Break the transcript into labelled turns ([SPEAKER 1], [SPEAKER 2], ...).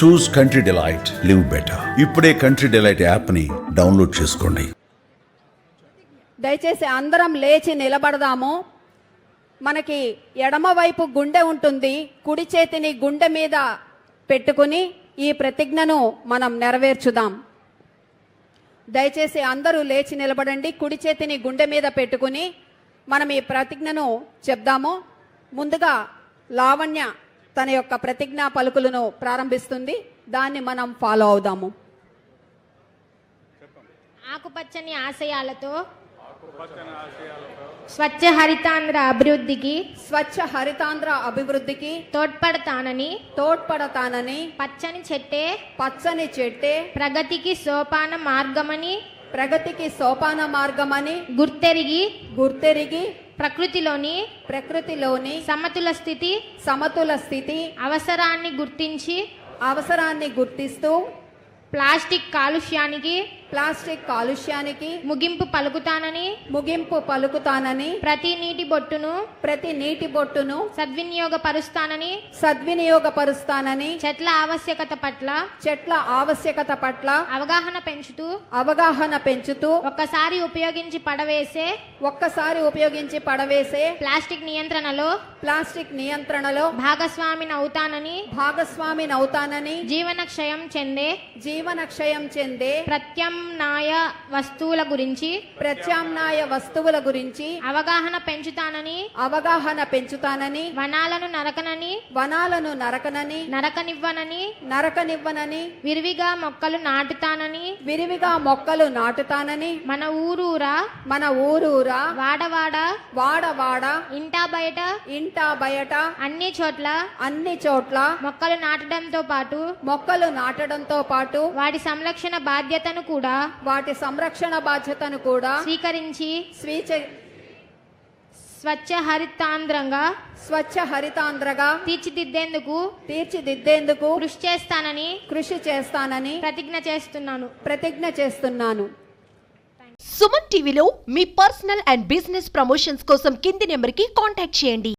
[SPEAKER 1] Choose country delight live better ఇప్పుడే country delight యాప్ని download చేసుకోండి.
[SPEAKER 2] దయచేసి అందరం లేచి నిలబడదాము. మనకి ఎడమవైపు గుండె ఉంటుంది. కుడి చేతిని గుండె మీద పెట్టుకుని ఈ ప్రతిజ్ఞను మనం నెరవేర్చుదాం. దయచేసి అందరూ లేచి నిలబడండి. కుడి చేతిని గుండె మీద పెట్టుకుని మనం ఈ ప్రతిజ్ఞను చెప్దాము. ముందుగా లావణ్య తన యొక్క ప్రతిజ్ఞా పలుకులను ప్రారంభిస్తుంది. దాన్ని మనం ఫాలో అవుదాము.
[SPEAKER 3] ఆకుపచ్చని ఆశయాలతో స్వచ్ఛ హరితాంధ్ర అభివృద్ధికి
[SPEAKER 2] స్వచ్ఛ హరితాంధ్ర అభివృద్ధికి
[SPEAKER 3] తోడ్పడతానని
[SPEAKER 2] తోడ్పడతానని
[SPEAKER 3] పచ్చని చెట్టే
[SPEAKER 2] పచ్చని చెట్టే
[SPEAKER 3] ప్రగతికి సోపాన మార్గమని
[SPEAKER 2] ప్రగతికి సోపాన మార్గమని
[SPEAKER 3] గుర్తెరిగి
[SPEAKER 2] గుర్తెరిగి
[SPEAKER 3] ప్రకృతిలోని
[SPEAKER 2] ప్రకృతిలోని
[SPEAKER 3] సమతుల స్థితి
[SPEAKER 2] సమతుల స్థితి
[SPEAKER 3] అవసరాన్ని గుర్తించి
[SPEAKER 2] అవసరాన్ని గుర్తిస్తూ
[SPEAKER 3] ప్లాస్టిక్ కాలుష్యానికి
[SPEAKER 2] ప్లాస్టిక్ కాలుష్యానికి
[SPEAKER 3] ముగింపు పలుకుతానని
[SPEAKER 2] ముగింపు పలుకుతానని
[SPEAKER 3] ప్రతి నీటి బొట్టును
[SPEAKER 2] ప్రతి నీటి బొట్టును
[SPEAKER 3] సద్వినియోగపరుస్తానని
[SPEAKER 2] సద్వినియోగపరుస్తానని
[SPEAKER 3] చెట్ల ఆవశ్యకత పట్ల
[SPEAKER 2] చెట్ల ఆవశ్యకత పట్ల
[SPEAKER 3] అవగాహన పెంచుతూ
[SPEAKER 2] అవగాహన పెంచుతూ
[SPEAKER 3] ఒక్కసారి ఉపయోగించి పడవేసే
[SPEAKER 2] ఒక్కసారి ఉపయోగించి పడవేసే
[SPEAKER 3] ప్లాస్టిక్ నియంత్రణలో
[SPEAKER 2] ప్లాస్టిక్ నియంత్రణలో
[SPEAKER 3] భాగస్వామిని అవుతానని
[SPEAKER 2] భాగస్వామిని అవుతానని
[SPEAKER 3] జీవన క్షయం చెందే
[SPEAKER 2] జీవన క్షయం చెందే
[SPEAKER 3] ప్రత్యామ్నాయ వస్తువుల గురించి
[SPEAKER 2] ప్రత్యామ్నాయ వస్తువుల గురించి
[SPEAKER 3] అవగాహన పెంచుతానని
[SPEAKER 2] అవగాహన పెంచుతానని
[SPEAKER 3] వనాలను నరకనని
[SPEAKER 2] వనాలను నరకనని
[SPEAKER 3] నరకనివ్వనని
[SPEAKER 2] నరకనివ్వనని
[SPEAKER 3] విరివిగా మొక్కలు నాటుతానని
[SPEAKER 2] విరివిగా మొక్కలు నాటుతానని
[SPEAKER 3] మన ఊరూరా
[SPEAKER 2] మన ఊరూరా
[SPEAKER 3] వాడవాడ
[SPEAKER 2] వాడవాడ
[SPEAKER 3] ఇంటా బయట
[SPEAKER 2] ఇంటా బయట
[SPEAKER 3] అన్ని చోట్ల
[SPEAKER 2] అన్ని చోట్ల
[SPEAKER 3] మొక్కలు నాటడంతో పాటు
[SPEAKER 2] మొక్కలు నాటడంతో పాటు
[SPEAKER 3] వాటి సంరక్షణ బాధ్యతను కూడా
[SPEAKER 2] వాటి సంరక్షణ బాధ్యతను కూడా
[SPEAKER 3] స్వీకరించి
[SPEAKER 2] స్వీచ
[SPEAKER 3] స్వచ్ఛ హరితాంధ్రంగా
[SPEAKER 2] స్వచ్ఛ హరితాంధ్రగా
[SPEAKER 3] తీర్చిదిద్దేందుకు
[SPEAKER 2] తీర్చిదిద్దేందుకు
[SPEAKER 3] కృషి చేస్తానని
[SPEAKER 2] కృషి చేస్తానని
[SPEAKER 3] ప్రతిజ్ఞ చేస్తున్నాను.
[SPEAKER 2] ప్రతిజ్ఞ చేస్తున్నాను.
[SPEAKER 4] సుమన్ టీవీలో మీ పర్సనల్ అండ్ బిజినెస్ ప్రమోషన్స్ కోసం కింది నెంబర్కి కాంటాక్ట్ చేయండి.